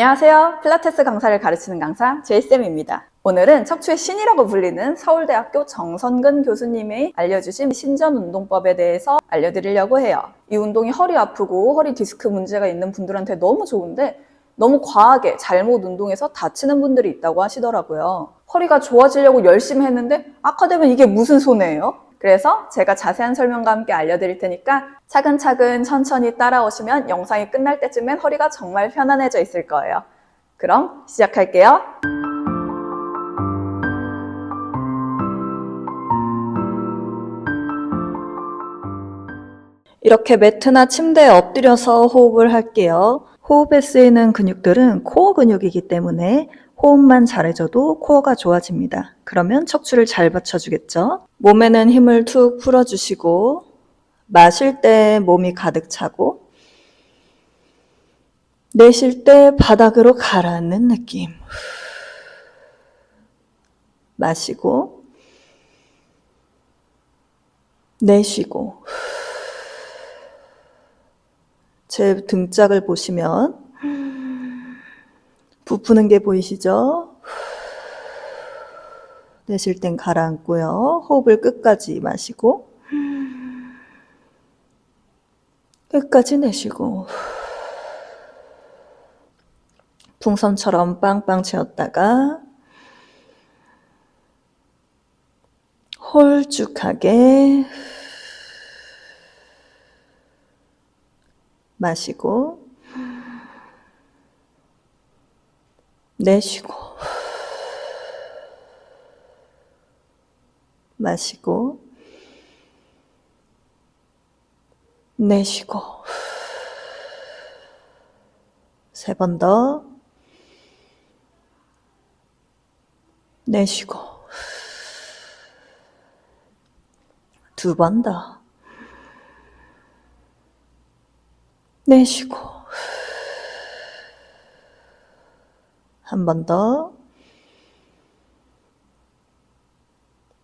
안녕하세요. 필라테스 강사를 가르치는 강사 제이쌤입니다. 오늘은 척추의 신이라고 불리는 서울대학교 정선근 교수님이 알려주신 신전운동법에 대해서 알려드리려고 해요. 이 운동이 허리 아프고 허리 디스크 문제가 있는 분들한테 너무 좋은데 너무 과하게 잘못 운동해서 다치는 분들이 있다고 하시더라고요. 허리가 좋아지려고 열심히 했는데 아까 되면 이게 무슨 손해예요? 그래서 제가 자세한 설명과 함께 알려드릴 테니까 차근차근 천천히 따라오시면 영상이 끝날 때쯤엔 허리가 정말 편안해져 있을 거예요. 그럼 시작할게요. 이렇게 매트나 침대에 엎드려서 호흡을 할게요. 호흡에 쓰이는 근육들은 코어 근육이기 때문에 호흡만 잘해줘도 코어가 좋아집니다. 그러면 척추를 잘 받쳐주겠죠? 몸에는 힘을 툭 풀어주시고, 마실 때 몸이 가득 차고, 내쉴 때 바닥으로 가라앉는 느낌. 마시고, 내쉬고, 제 등짝을 보시면 부푸는 게 보이시죠? 내쉴 땐 가라앉고요. 호흡을 끝까지 마시고 끝까지 내쉬고 풍선처럼 빵빵 채웠다가 홀쭉하게 마시고 내쉬고 마시고 내쉬고 세 번 더 내쉬고 두 번 더 내쉬고 한 번 더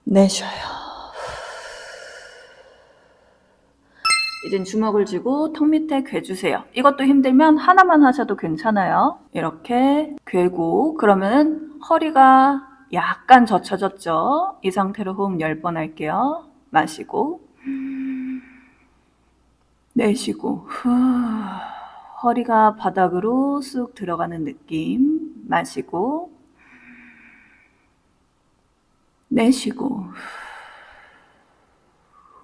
내쉬어요. 이젠 주먹을 쥐고 턱 밑에 괴주세요. 이것도 힘들면 하나만 하셔도 괜찮아요. 이렇게 괴고 그러면 허리가 약간 젖혀졌죠? 이 상태로 호흡 10번 할게요. 마시고 내쉬고 후 허리가 바닥으로 쑥 들어가는 느낌 마시고 내쉬고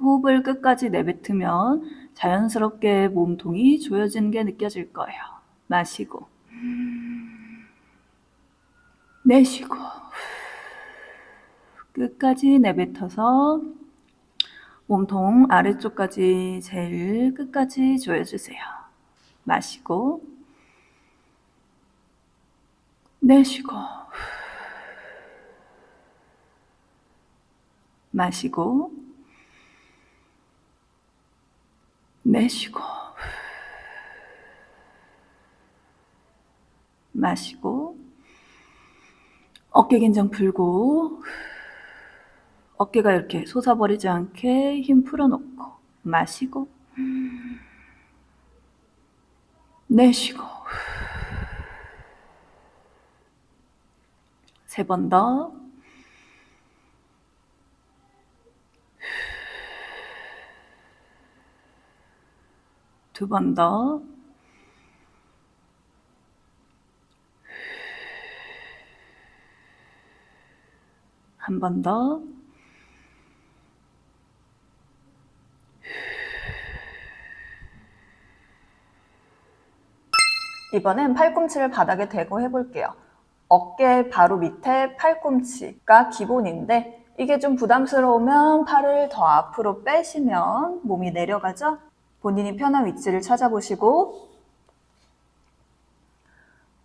호흡을 끝까지 내뱉으면 자연스럽게 몸통이 조여지는 게 느껴질 거예요. 마시고 내쉬고 끝까지 내뱉어서 몸통 아래쪽까지 제일 끝까지 조여주세요. 마시고 내쉬고 마시고 내쉬고 마시고 어깨 긴장 풀고 어깨가 이렇게 솟아버리지 않게 힘 풀어놓고 마시고 내쉬고 세 번 더 두 번 더 한 번 더. 이번엔 팔꿈치를 바닥에 대고 해볼게요. 어깨 바로 밑에 팔꿈치가 기본인데 이게 좀 부담스러우면 팔을 더 앞으로 빼시면 몸이 내려가죠? 본인이 편한 위치를 찾아보시고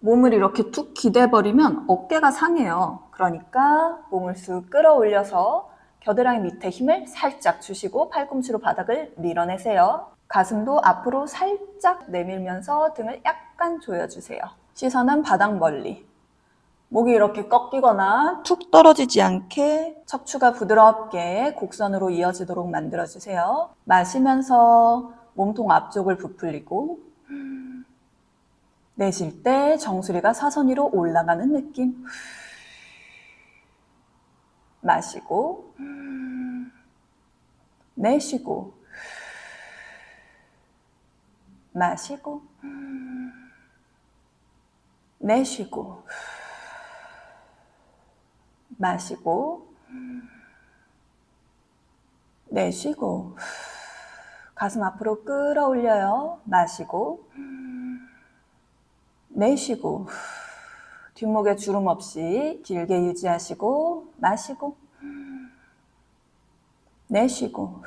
몸을 이렇게 툭 기대버리면 어깨가 상해요. 그러니까 몸을 쑥 끌어올려서 겨드랑이 밑에 힘을 살짝 주시고 팔꿈치로 바닥을 밀어내세요. 가슴도 앞으로 살짝 내밀면서 등을 약간 조여주세요. 시선은 바닥 멀리. 목이 이렇게 꺾이거나 툭 떨어지지 않게 척추가 부드럽게 곡선으로 이어지도록 만들어주세요. 마시면서 몸통 앞쪽을 부풀리고 내쉴 때 정수리가 사선 위로 올라가는 느낌. 마시고, 내쉬고, 마시고, 내쉬고, 마시고, 내쉬고, 가슴 앞으로 끌어올려요. 마시고, 내쉬고, 뒷목에 주름 없이 길게 유지하시고, 마시고, 내쉬고,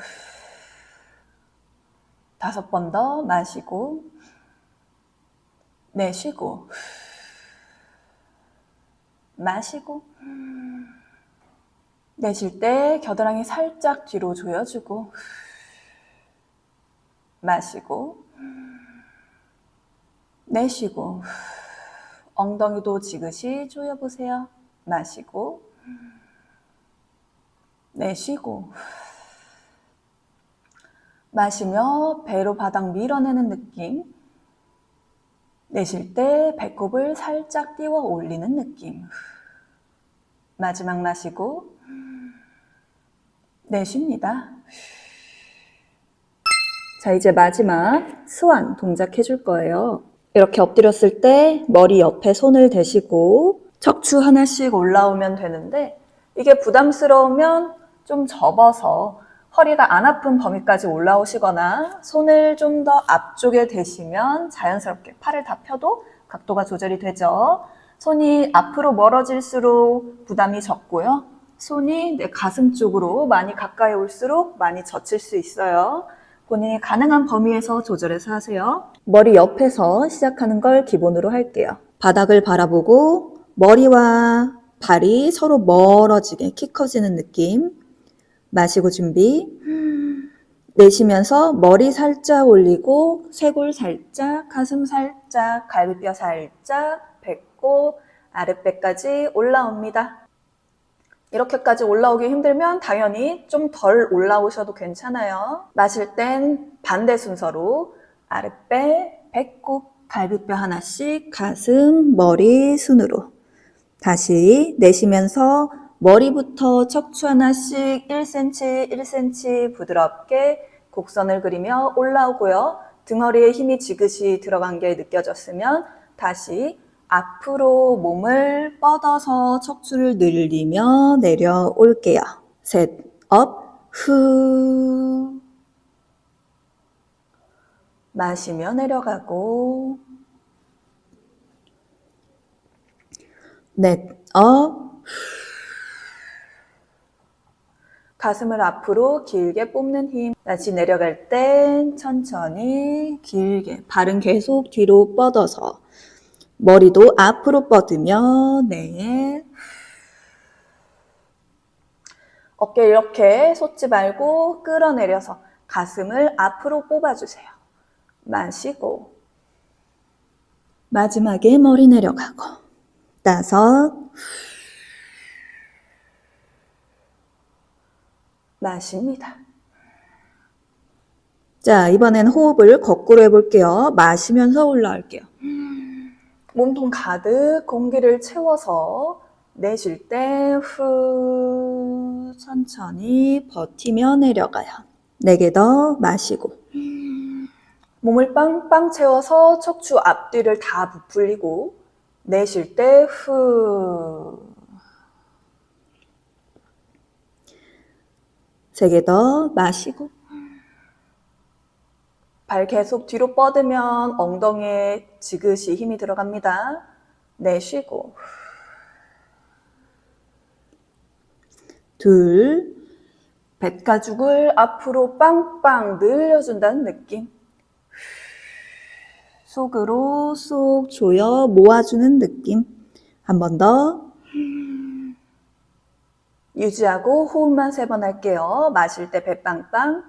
다섯 번 더 마시고, 내쉬고, 마시고, 내쉴 때 겨드랑이 살짝 뒤로 조여주고, 마시고, 내쉬고, 엉덩이도 지그시 조여보세요. 마시고, 내쉬고, 마시며 배로 바닥 밀어내는 느낌. 내쉴 때 배꼽을 살짝 띄워 올리는 느낌. 마지막 마시고, 내쉽니다. 자, 이제 마지막 스완 동작 해줄 거예요. 이렇게 엎드렸을 때 머리 옆에 손을 대시고 척추 하나씩 올라오면 되는데 이게 부담스러우면 좀 접어서 허리가 안 아픈 범위까지 올라오시거나 손을 좀 더 앞쪽에 대시면 자연스럽게 팔을 다 펴도 각도가 조절이 되죠. 손이 앞으로 멀어질수록 부담이 적고요. 손이 내 가슴 쪽으로 많이 가까이 올수록 많이 젖힐 수 있어요. 본인이 가능한 범위에서 조절해서 하세요. 머리 옆에서 시작하는 걸 기본으로 할게요. 바닥을 바라보고 머리와 발이 서로 멀어지게 키 커지는 느낌. 마시고 준비. 내쉬면서 머리 살짝 올리고 쇄골 살짝, 가슴 살짝, 갈비뼈 살짝, 배꼽, 아랫배까지 올라옵니다. 이렇게까지 올라오기 힘들면 당연히 좀 덜 올라오셔도 괜찮아요. 마실 땐 반대 순서로 아랫배, 배꼽, 갈비뼈 하나씩 가슴, 머리 순으로 다시 내쉬면서 머리부터 척추 하나씩 1cm, 1cm 부드럽게 곡선을 그리며 올라오고요. 등허리에 힘이 지그시 들어간 게 느껴졌으면 다시 앞으로 몸을 뻗어서 척추를 늘리며 내려올게요. 셋, 업, 후. 마시며 내려가고. 넷, 업. 가슴을 앞으로 길게 뽑는 힘. 다시 내려갈 땐 천천히 길게. 발은 계속 뒤로 뻗어서. 머리도 앞으로 뻗으며, 네. 어깨 이렇게 솟지 말고 끌어내려서 가슴을 앞으로 뽑아주세요. 마시고. 마지막에 머리 내려가고. 다섯. 마십니다. 자, 이번엔 호흡을 거꾸로 해볼게요. 마시면서 올라올게요. 몸통 가득 공기를 채워서 내쉴 때 후 천천히 버티며 내려가요. 네 개 더 마시고 몸을 빵빵 채워서 척추 앞뒤를 다 부풀리고 내쉴 때 후. 세 개 더 마시고. 발 계속 뒤로 뻗으면 엉덩이에 지그시 힘이 들어갑니다. 내쉬고. 둘. 뱃가죽을 앞으로 빵빵 늘려준다는 느낌. 속으로 쏙 조여 모아주는 느낌. 한 번 더 유지하고 호흡만 세 번 할게요. 마실 때 배 빵빵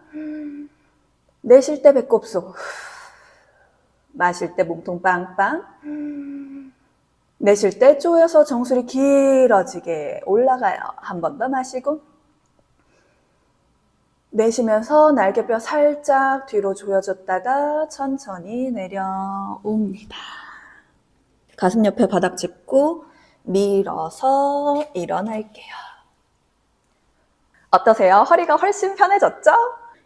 내쉴 때 배꼽 속 마실 때 몸통 빵빵 내쉴 때 쪼여서 정수리 길어지게 올라가요. 한 번 더 마시고 내쉬면서 날개뼈 살짝 뒤로 조여줬다가 천천히 내려옵니다. 가슴 옆에 바닥 짚고 밀어서 일어날게요. 어떠세요? 허리가 훨씬 편해졌죠?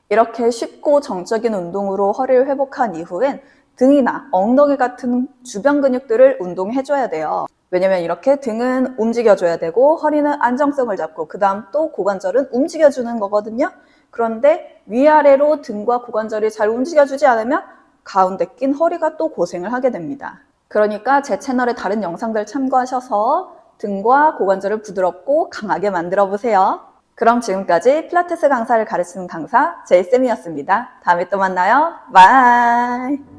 이렇게 쉽고 정적인 운동으로 허리를 회복한 이후엔 등이나 엉덩이 같은 주변 근육들을 운동해줘야 돼요. 왜냐면 이렇게 등은 움직여줘야 되고 허리는 안정성을 잡고 그 다음 또 고관절은 움직여주는 거거든요. 그런데 위아래로 등과 고관절이 잘 움직여주지 않으면 가운데 낀 허리가 또 고생을 하게 됩니다. 그러니까 제 채널의 다른 영상들 참고하셔서 등과 고관절을 부드럽고 강하게 만들어 보세요. 그럼 지금까지 필라테스 강사를 가르치는 강사 제이쌤이었습니다. 다음에 또 만나요. 바이!